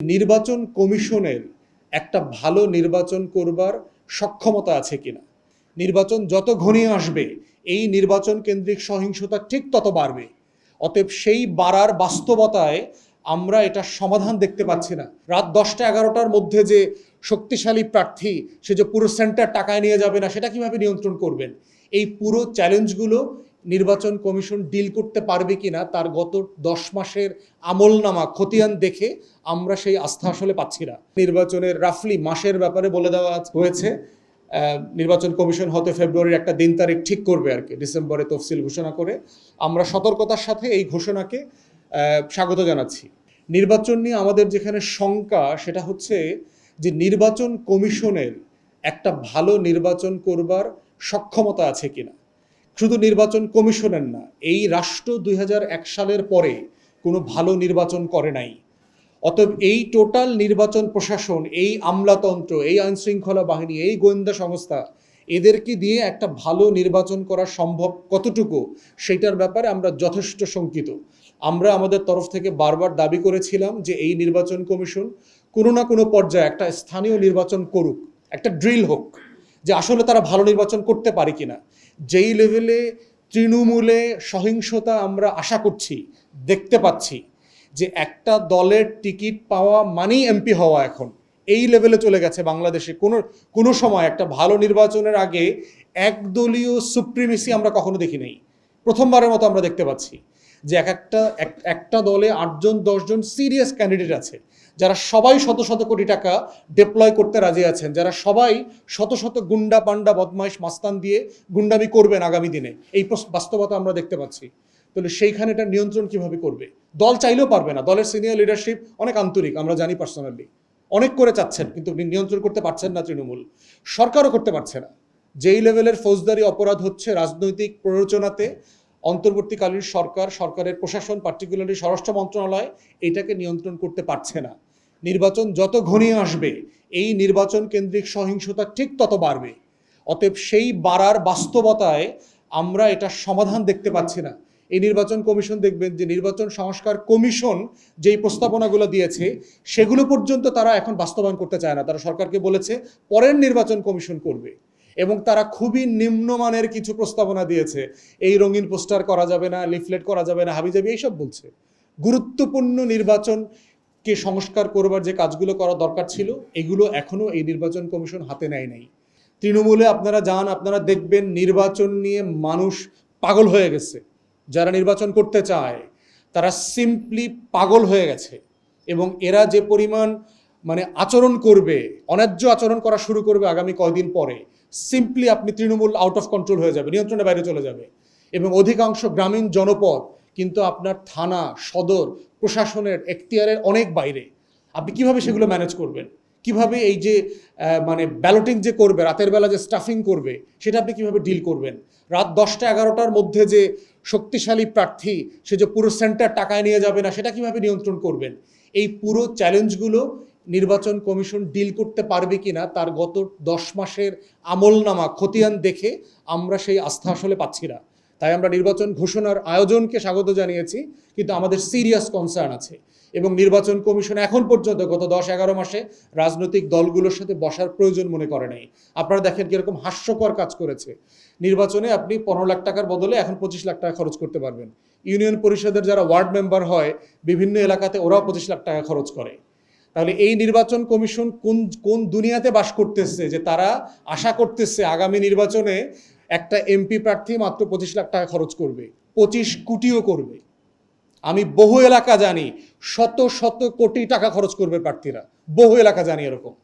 নির্বাচন কমিশনের একটা ভালো নির্বাচন করবার সক্ষমতা আছে কিনা? নির্বাচন যত ঘনিয়ে আসবে, এই নির্বাচন কেন্দ্রিক সহিংসতা ঠিক তত বাড়বে। অতএব সেই বাড়ার বাস্তবতায় আমরা এটা সমাধান দেখতে পাচ্ছি না। রাত দশটা এগারোটার মধ্যে যে শক্তিশালী প্রার্থী, সে যে পুরো সেন্টার টাকায় নিয়ে যাবে না, সেটা কীভাবে নিয়ন্ত্রণ করবেন? এই পুরো চ্যালেঞ্জগুলো নির্বাচন কমিশন ডিল করতে পারবে কিনা তার গত দশ মাসের আমলনামা, খতিয়ান দেখে আমরা সেই আস্থা আসলে পাচ্ছি না। নির্বাচনের রাফলি মাসের ব্যাপারে বলে দেওয়া হয়েছে। নির্বাচন কমিশন হতে ফেব্রুয়ারির একটা দিন তারিখ ঠিক করবে আর কি, ডিসেম্বরে তফসিল ঘোষণা করে। আমরা সতর্কতার সাথে এই ঘোষণাকে স্বাগত জানাচ্ছি। নির্বাচন নিয়ে আমাদের যেখানে শঙ্কা, সেটা হচ্ছে যে নির্বাচন কমিশনের একটা ভালো নির্বাচন করবার সক্ষমতা আছে কিনা। শুধু নির্বাচন কমিশনের না, এই রাষ্ট্র দুই হাজার এক সালের পরে কোনো ভালো নির্বাচন করে নাই। অতএব এই টোটাল নির্বাচন প্রশাসন, এই আমলাতন্ত্র, এই আইনশৃঙ্খলা বাহিনী, এই গোয়েন্দা সংস্থা, এদেরকে দিয়ে একটা ভালো নির্বাচন করা সম্ভব কতটুকু সেটার ব্যাপারে আমরা যথেষ্ট শঙ্কিত। আমরা আমাদের তরফ থেকে বারবার দাবি করেছিলাম যে এই নির্বাচন কমিশন কোনো না কোনো পর্যায়ে একটা স্থানীয় নির্বাচন করুক, একটা ড্রিল হোক, যে আসলে তারা ভালো নির্বাচন করতে পারে কিনা। যেই লেভেলে তৃণমূলে সহিংসতা আমরা আশা করছি, দেখতে পাচ্ছি যে একটা দলের টিকিট পাওয়া মানেই এমপি হওয়া এখন। এই লেভেলে চলে গেছে বাংলাদেশে। কোনো কোনো সময় একটা ভালো নির্বাচনের আগে একদলীয় সুপ্রিমেসি আমরা কখনো দেখি নাই প্রথমবারের মতো আমরা দেখতে পাচ্ছি। যে এক একটা একটা দলে আটজন, দশজন সিরিয়াস ক্যান্ডিডেট আছে, যারা সবাই শত শত কোটি টাকা ডিপ্লয় করতে রাজি আছেন, যারা সবাই শত শত গুন্ডা পান্ডা বদমাইশ মাস্তান দিয়ে গুন্ডামি করবেন আগামী দিনে। এই বাস্তবতা আমরা দেখতে পাচ্ছি। তাহলে সেইখানে এটা নিয়ন্ত্রণ কীভাবে করবে? দল চাইলেও পারবে না। দলের সিনিয়র লিডারশিপ অনেক আন্তরিক, আমরা জানি পার্সোনালি অনেক করে চাচ্ছেন, কিন্তু নিয়ন্ত্রণ করতে পারছেন না তৃণমূল। সরকারও করতে পারছে না। যেই লেভেলের ফৌজদারি অপরাধ হচ্ছে রাজনৈতিক প্ররোচনাতে অন্তর্বর্তীকালীন সরকার, সরকারের প্রশাসন পার্টিকুলারলি স্বরাষ্ট্র মন্ত্রণালয়, এটাকে নিয়ন্ত্রণ করতে পারছে না। নির্বাচন যত ঘনিয়ে আসবে, এই নির্বাচন কেন্দ্রিক সহিংসতা ঠিক তত বাড়বে। অতএব সেই বাড়ার বাস্তবতায় আমরা এটা সমাধান দেখতে পাচ্ছি না। এই নির্বাচন কমিশন দেখবেন যে নির্বাচন সংস্কার কমিশন যেই প্রস্তাবনাগুলো দিয়েছে, সেগুলো পর্যন্ত তারা এখন বাস্তবায়ন করতে চায় না। তারা সরকারকে বলেছে, পরের নির্বাচন কমিশন করবে। এবং তারা খুবই নিম্নমানের কিছু প্রস্তাবনা দিয়েছে। এই রঙিন পোস্টার করা যাবে না, লিফলেট করা যাবে না, হাবিজাবি এইসব বলছে। গুরুত্বপূর্ণ নির্বাচনকে সংস্কার করবার যে কাজগুলো করা দরকার ছিল, এগুলো এখনও এই নির্বাচন কমিশন হাতে নেয় নাই। তৃণমূলে আপনারা যান, আপনারা দেখবেন নির্বাচন নিয়ে মানুষ পাগল হয়ে গেছে। যারা নির্বাচন করতে চায়, তারা সিম্পলি পাগল হয়ে গেছে। এবং এরা যে পরিমাণ মানে আচরণ করবে, অন্যায্য আচরণ করা শুরু করবে আগামী কয়দিন পরে সিম্পলি আপনি তৃণমূল আউট অফ কন্ট্রোল হয়ে যাবে, নিয়ন্ত্রণের বাইরে চলে যাবে। এবং অধিকাংশ গ্রামীণ জনপদ কিন্তু আপনার থানা, সদর, প্রশাসনের এখতিয়ারের অনেক বাইরে। আপনি কীভাবে সেগুলো ম্যানেজ করবেন? কীভাবে এই যে মানে ব্যালটিং যে করবে, রাতের বেলা যে স্টাফিং করবে, সেটা আপনি কীভাবে ডিল করবেন? রাত দশটা এগারোটার মধ্যে যে শক্তিশালী প্রার্থী, সে যে পুরো সেন্টার টাকায় নিয়ে যাবে না, সেটা কীভাবে নিয়ন্ত্রণ করবেন? এই পুরো চ্যালেঞ্জগুলো নির্বাচন কমিশন ডিল করতে পারবে কিনা তার গত দশ মাসের আমলনামা, খতিয়ান দেখে আমরা সেই আস্থা আসলে পাচ্ছি না। তাই আমরা নির্বাচন ঘোষণার আয়োজনকে স্বাগত জানিয়েছি, কিন্তু আমাদের সিরিয়াস কনসার্ন আছে। এবং নির্বাচন কমিশন এখন পর্যন্ত গত দশ এগারো মাসে রাজনৈতিক দলগুলোর সাথে বসার প্রয়োজন মনে করে নাই। আপনারা দেখেন কীরকম হাস্যকর কাজ করেছে। নির্বাচনে আপনি পনেরো লাখ টাকার বদলে এখন পঁচিশ লাখ টাকা খরচ করতে পারবেন। ইউনিয়ন পরিষদের যারা ওয়ার্ড মেম্বার হয়, বিভিন্ন এলাকাতে ওরাও পঁচিশ লাখ টাকা খরচ করে। তাহলে এই নির্বাচন কমিশন কোন কোন দুনিয়াতে বাস করতেছে যে তারা আশা করতেছে আগামী নির্বাচনে একটা এমপি প্রার্থী মাত্র পঁচিশ লাখ টাকা খরচ করবে, পঁচিশ কোটিও করবে। আমি বহু এলাকা জানি, শত শত কোটি টাকা খরচ করবে প্রার্থীরা। বহু এলাকা জানি এরকম।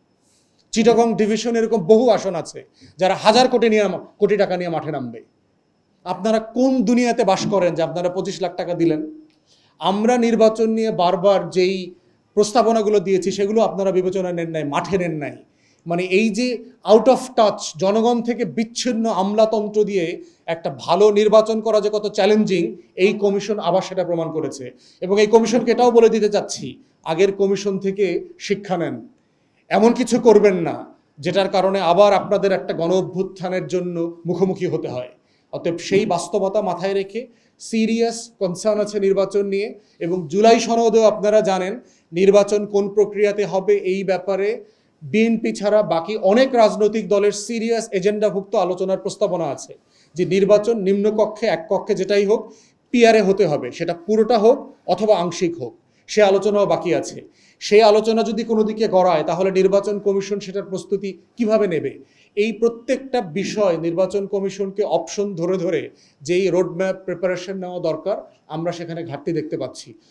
চিটাগং ডিভিশন এরকম বহু আসন আছে, যারা হাজার কোটি নিয়ে, কোটি টাকা নিয়ে মাঠে নামবে। আপনারা কোন দুনিয়াতে বাস করেন যে আপনারা পঁচিশ লাখ টাকা দিলেন? আমরা নির্বাচন নিয়ে বারবার যেই প্রস্তাবনাগুলো দিয়েছি, সেগুলো আপনারা বিবেচনা নেন নাই, মাঠে নেন নাই। মানে এই যে আউট অফ টাচ জনগণ থেকে বিচ্ছিন্ন আমলাতন্ত্র দিয়ে একটা ভালো নির্বাচন করা যে কত চ্যালেঞ্জিং এই কমিশন আবার সেটা প্রমাণ করেছে। এবং এই কমিশনকে এটাও বলে দিতে চাচ্ছি, আগের কমিশন থেকে শিক্ষা নেন। এমন কিছু করবেন না, যেটার কারণে আবার আপনাদের একটা গণ অভ্যুত্থানের জন্য মুখোমুখি হতে হয়। অতএব সেই বাস্তবতা মাথায় রেখে সিরিয়াস কনসার্ন আছে নির্বাচন নিয়ে এবং জুলাই সনদেও আপনারা জানেন নির্বাচন কোন প্রক্রিয়াতে হবে এই ব্যাপারে বিএনপি ছাড়া বাকি অনেক রাজনৈতিক দলের সিরিয়াস এজেন্ডাভুক্ত আলোচনার প্রস্তাবনা আছে যে নির্বাচন নিম্নকক্ষে এক কক্ষে যেটাই হোক পিয়ারে হতে হবে সেটা পুরোটা হোক অথবা আংশিক হোক। সে আলোচনাও বাকি আছে। সেই আলোচনা যদি কোনো দিকে গড়ায়, তাহলে নির্বাচন কমিশন সেটার প্রস্তুতি কীভাবে নেবে? এই প্রত্যেকটা বিষয় নির্বাচন কমিশনকে অপশন ধরে ধরে যেই রোডম্যাপ প্রিপারেশন নেওয়া দরকার, আমরা সেখানে ঘাটতি দেখতে পাচ্ছি।